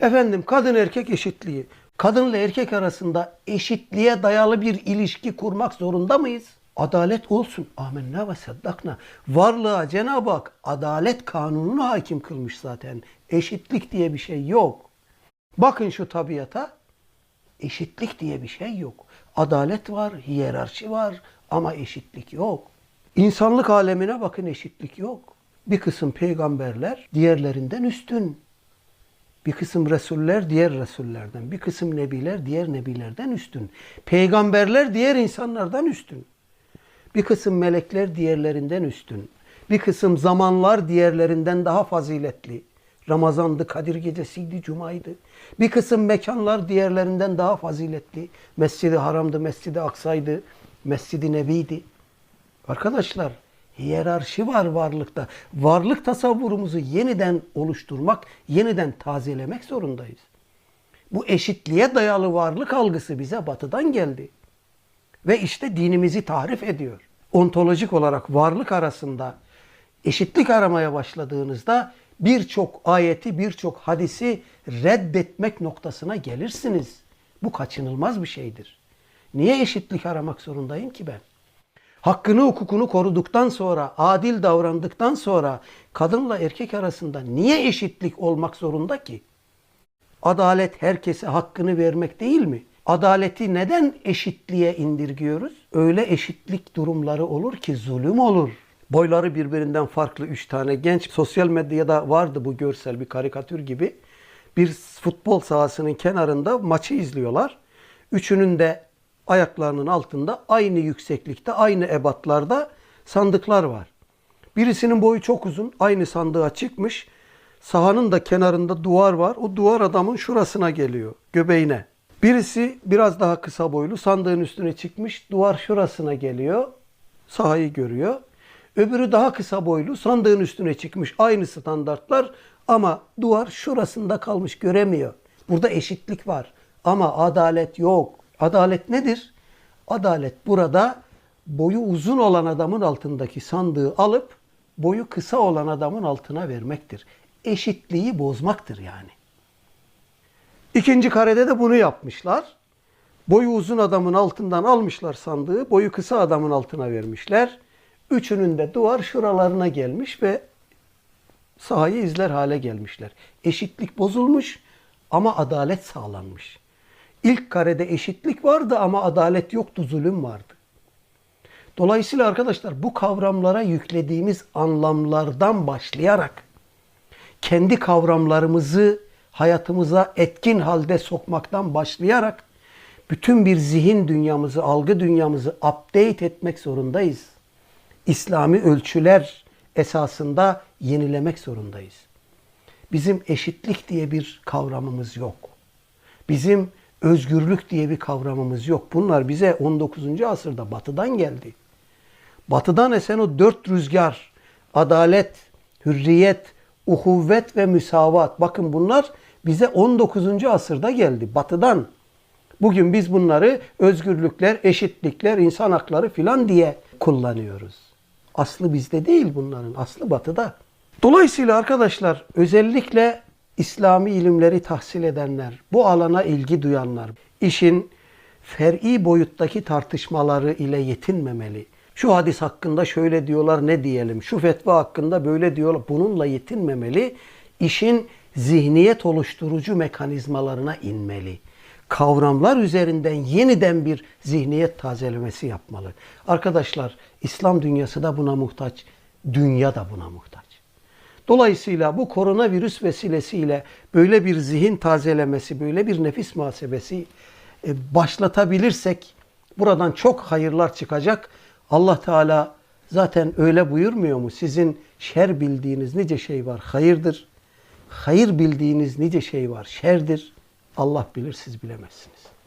Efendim kadın erkek eşitliği. Kadınla erkek arasında eşitliğe dayalı bir ilişki kurmak zorunda mıyız? Adalet olsun. Amenna ve saddakna. Varlığa Cenab-ı Hak adalet kanununu hakim kılmış zaten. Eşitlik diye bir şey yok. Bakın şu tabiata. Eşitlik diye bir şey yok. Adalet var, hiyerarşi var ama eşitlik yok. İnsanlık alemine bakın eşitlik yok. Bir kısım peygamberler diğerlerinden üstün. Bir kısım Resuller diğer Resullerden, bir kısım Nebiler diğer Nebilerden üstün. Peygamberler diğer insanlardan üstün. Bir kısım melekler diğerlerinden üstün. Bir kısım zamanlar diğerlerinden daha faziletli. Ramazandı, Kadir gecesiydi, Cuma'ydı. Bir kısım mekanlar diğerlerinden daha faziletli. Mescidi Haram'dı, Mescidi Aksa'ydı, Mescidi Nebi'ydi. Arkadaşlar hiyerarşi var varlıkta. Varlık tasavvurumuzu yeniden oluşturmak, yeniden tazelemek zorundayız. Bu eşitliğe dayalı varlık algısı bize batıdan geldi. Ve işte dinimizi tarif ediyor. Ontolojik olarak varlık arasında eşitlik aramaya başladığınızda birçok ayeti, birçok hadisi reddetmek noktasına gelirsiniz. Bu kaçınılmaz bir şeydir. Niye eşitlik aramak zorundayım ki ben? Hakkını hukukunu koruduktan sonra, adil davrandıktan sonra kadınla erkek arasında niye eşitlik olmak zorunda ki? Adalet herkese hakkını vermek değil mi? Adaleti neden eşitliğe indirgiyoruz? Öyle eşitlik durumları olur ki zulüm olur. Boyları birbirinden farklı üç tane genç sosyal medyada vardı bu görsel bir karikatür gibi. Bir futbol sahasının kenarında maçı izliyorlar. Üçünün de ayaklarının altında aynı yükseklikte, aynı ebatlarda sandıklar var. Birisinin boyu çok uzun, aynı sandığa çıkmış. Sahanın da kenarında duvar var. O duvar adamın şurasına geliyor, göbeğine. Birisi biraz daha kısa boylu, sandığın üstüne çıkmış, duvar şurasına geliyor. Sahayı görüyor. Öbürü daha kısa boylu, sandığın üstüne çıkmış. Aynı standartlar ama duvar şurasında kalmış, göremiyor. Burada eşitlik var ama adalet yok. Adalet nedir? Adalet burada boyu uzun olan adamın altındaki sandığı alıp boyu kısa olan adamın altına vermektir. Eşitliği bozmaktır yani. İkinci karede de bunu yapmışlar. Boyu uzun adamın altından almışlar sandığı, boyu kısa adamın altına vermişler. Üçünün de duvar şuralarına gelmiş ve sahayı izler hale gelmişler. Eşitlik bozulmuş ama adalet sağlanmış. İlk karede eşitlik vardı ama adalet yoktu, zulüm vardı. Dolayısıyla arkadaşlar bu kavramlara yüklediğimiz anlamlardan başlayarak kendi kavramlarımızı hayatımıza etkin halde sokmaktan başlayarak bütün bir zihin dünyamızı, algı dünyamızı update etmek zorundayız. İslami ölçüler esasında yenilemek zorundayız. Bizim eşitlik diye bir kavramımız yok. Bizim özgürlük diye bir kavramımız yok. Bunlar bize 19. asırda batıdan geldi. Batıdan esen o dört rüzgar, adalet, hürriyet, uhuvvet ve müsavat. Bakın bunlar bize 19. asırda geldi. Batıdan. Bugün biz bunları özgürlükler, eşitlikler, insan hakları filan diye kullanıyoruz. Aslı bizde değil bunların. Aslı batıda. Dolayısıyla arkadaşlar özellikle İslami ilimleri tahsil edenler, bu alana ilgi duyanlar, işin fer'i boyuttaki tartışmaları ile yetinmemeli. Şu hadis hakkında şöyle diyorlar ne diyelim, şu fetva hakkında böyle diyorlar, bununla yetinmemeli. İşin zihniyet oluşturucu mekanizmalarına inmeli. Kavramlar üzerinden yeniden bir zihniyet tazelemesi yapmalı. Arkadaşlar İslam dünyası da buna muhtaç, dünya da buna muhtaç. Dolayısıyla bu koronavirüs vesilesiyle böyle bir zihin tazelemesi, böyle bir nefis muhasebesi e, başlatabilirsek buradan çok hayırlar çıkacak. Allah Teala zaten öyle buyurmuyor mu? Sizin şer bildiğiniz nice şey var, hayırdır. Hayır bildiğiniz nice şey var, şerdir. Allah bilir, siz bilemezsiniz.